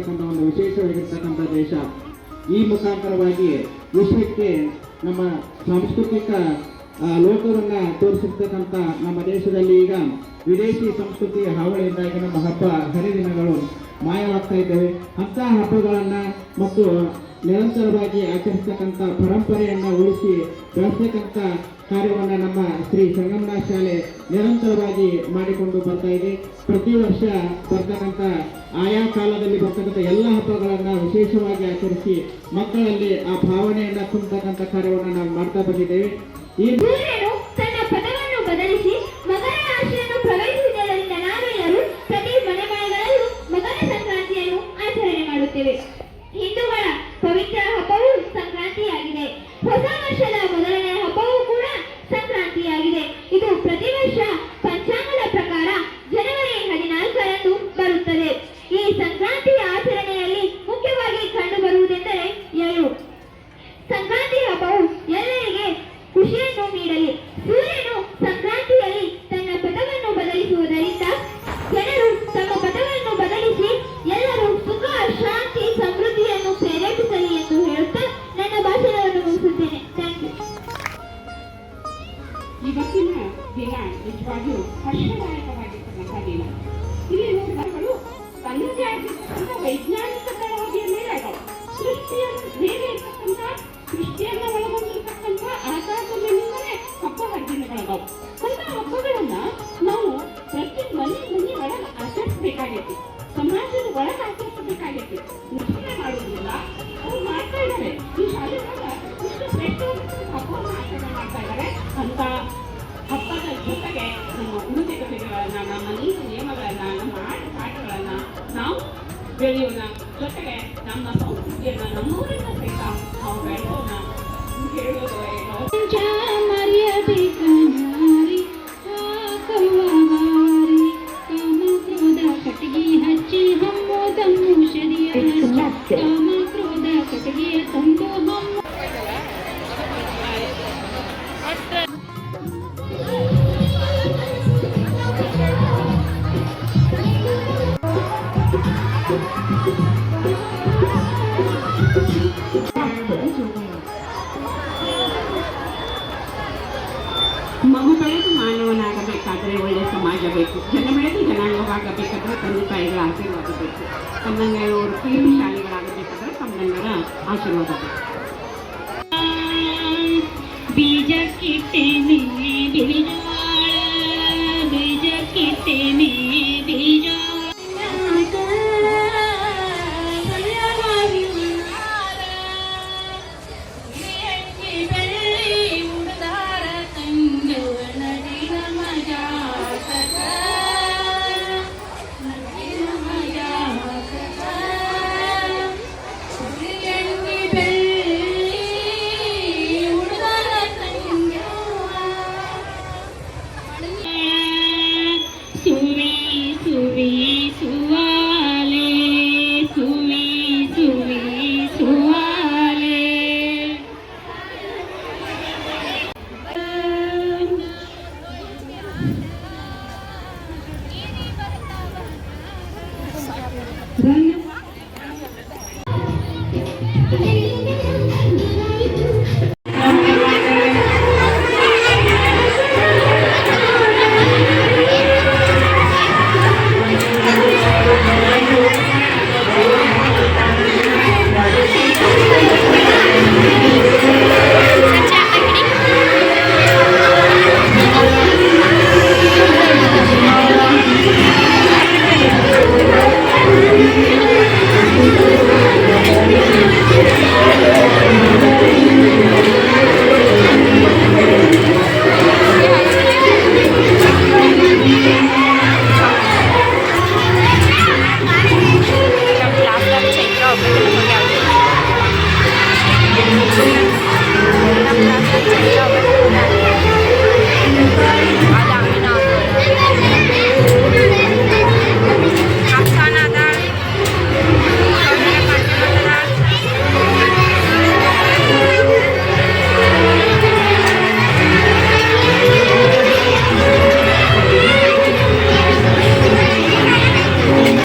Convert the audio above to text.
ಒಂದು ವಿಶೇಷವಾಗಿರ್ತಕ್ಕಂಥ ದೇಶ. ಈ ಮುಖಾಂತರವಾಗಿ ವಿಶ್ವಕ್ಕೆ ನಮ್ಮ ಸಾಂಸ್ಕೃತಿಕ ಲೋಕವನ್ನ ತೋರಿಸಿರ್ತಕ್ಕಂಥ ನಮ್ಮ ದೇಶದಲ್ಲಿ ಈಗ ವಿದೇಶಿ ಸಂಸ್ಕೃತಿ ಹಾವಳಿಯಿಂದಾಗಿ ನಮ್ಮ ಹಬ್ಬ ಹರಿದಿನಗಳು ಮಾಯವಾಗ್ತಾ ಇದ್ದಾವೆ. ಅಂತಹ ಹಬ್ಬಗಳನ್ನ ಮತ್ತು ನಿರಂತರವಾಗಿ ಆಚರಿಸ್ತಕ್ಕಂಥ ಪರಂಪರೆಯನ್ನು ಉಳಿಸಿ ಬೆಳೆಸ್ತಕ್ಕಂಥ ಕಾರ್ಯವನ್ನು ನಮ್ಮ ಶ್ರೀ ಸಂಗಮನ ಶಾಲೆ ನಿರಂತರವಾಗಿ ಮಾಡಿಕೊಂಡು ಬರ್ತಾ ಇದೆ. ಪ್ರತಿ ವರ್ಷ ಬರ್ತಕ್ಕಂಥ ಆಯಾ ಕಾಲದಲ್ಲಿ ಬರ್ತಕ್ಕಂಥ ಎಲ್ಲ ಹಬ್ಬಗಳನ್ನು ವಿಶೇಷವಾಗಿ ಆಚರಿಸಿ ಮಕ್ಕಳಲ್ಲಿ ಆ ಭಾವನೆಯನ್ನು ತುಂಬತಕ್ಕಂಥ ಕಾರ್ಯವನ್ನು ನಾವು ಮಾಡ್ತಾ ಬಂದಿದ್ದೇವೆ. ಈ 不让他 ಇವತ್ತಿನ ದಿನ ನಿಜವಾಗಿಯೂ ಹರ್ಷದಾಯಕವಾಗಿರ್ತಕ್ಕಂಥ ದಿನ ಇಲ್ಲಿ ನೋಡಿದವರು ತನ್ನದೇ ಆಗಿರ್ತಕ್ಕಂಥ ವೈಜ್ಞಾನಿಕ ಬೆಳವಣಿಗೆಯ ಮೇಲೆ ಸೃಷ್ಟಿಯನ್ನು ಮೇಲೆ ಬೆಳೆಯೋಣ ಜೊತೆಗೆ ನಮ್ಮ ಸಂಸ್ಕೃತಿಯನ್ನ ನಮ್ಮೂರಿನ ಸಹಿತ ನಾವು ಬೆಳೆಯೋಣ ಅಂತ ಹೇಳೋದು ಮಾನವನಾಗಬೇಕಾದ್ರೆ ಒಳ್ಳೆಯ ಸಮಾಜ ಬೇಕು ಜನ ಬೆಳೆದು ಜನಾಂಗವಾಗಬೇಕಾದ್ರೆ ತಂದೆ ತಾಯಿಗಳ ಆಶೀರ್ವಾದ ಬೇಕು ತಮ್ಮಂಗೆಯವರು ಕೀರ್ತಿ ಶಾಲೆಗಳಾಗಬೇಕಾದ್ರೆ ತಮ್ಮಂಗರ ಆಶೀರ್ವಾದ ಬೇಕು ಬೀಜ ಕಿಟ್ಟೆನೆ Thank you.